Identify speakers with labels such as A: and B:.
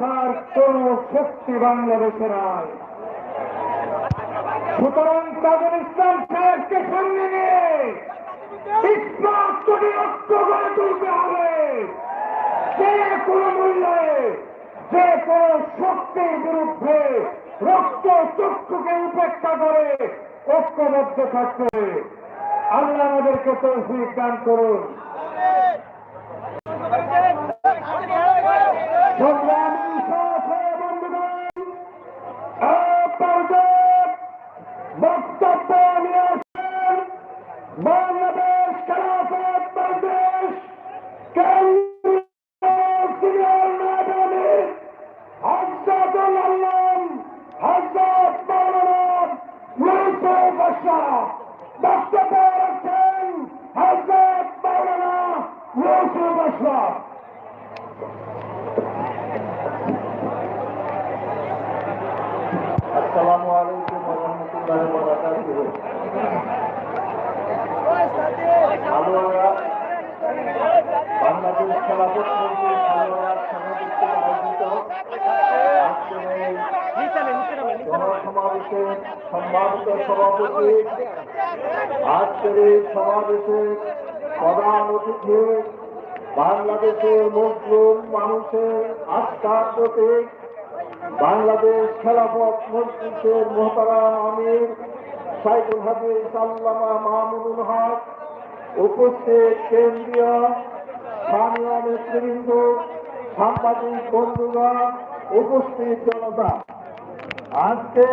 A: রাখার কোন শক্তি বাংলাদেশে নাই। সুতরাং তাদের ইসলাম সাহেবকে সঙ্গে নিয়ে ইসলাম ঐক্য গড়ে তুলতে হবে। যে কোনো মূল্যে, যে কোনো শক্তির বিরুদ্ধে রক্ত চক্ষুকে উপেক্ষা করে ঐক্যবদ্ধ থাকতে। আল্লাহ আমাদেরকে তৌফিক দান করুন। বাংলাদেশ খেলাফত বাংলাদেশ হজরতুল আল্লাম, হজরত মৌলানা ইউসুফ আশরাফ বক্তব্য রাখছেন হজরত মৌলানা ইউসুফ আশরাফ।
B: আসসালামু আলাইকুম ওয়া রাহমাতুল্লাহি আলোয়া বাংলাদেশ খেলাফত মন্ত্রী আলোয়া সমিতিতে আয়োজিত আজকের এই জনসমাবেশের সম্মানিত সভাপতি, আজকের এই সমাবেশে প্রধান অতিথি, বাংলাদেশের মুসলিম মানুষের আস্থার প্রতীক, বাংলাদেশ খেলাফত মজলিসের মোহতারাম আমির সাইদুল হাদিস আল্লামা মাহমুদুল হক, উপস্থিত কেন্দ্রীয় স্থানীয় নেতৃবৃন্দ, সাংবাদিক বন্ধুগণ, উপস্থিত জনতা। আজকে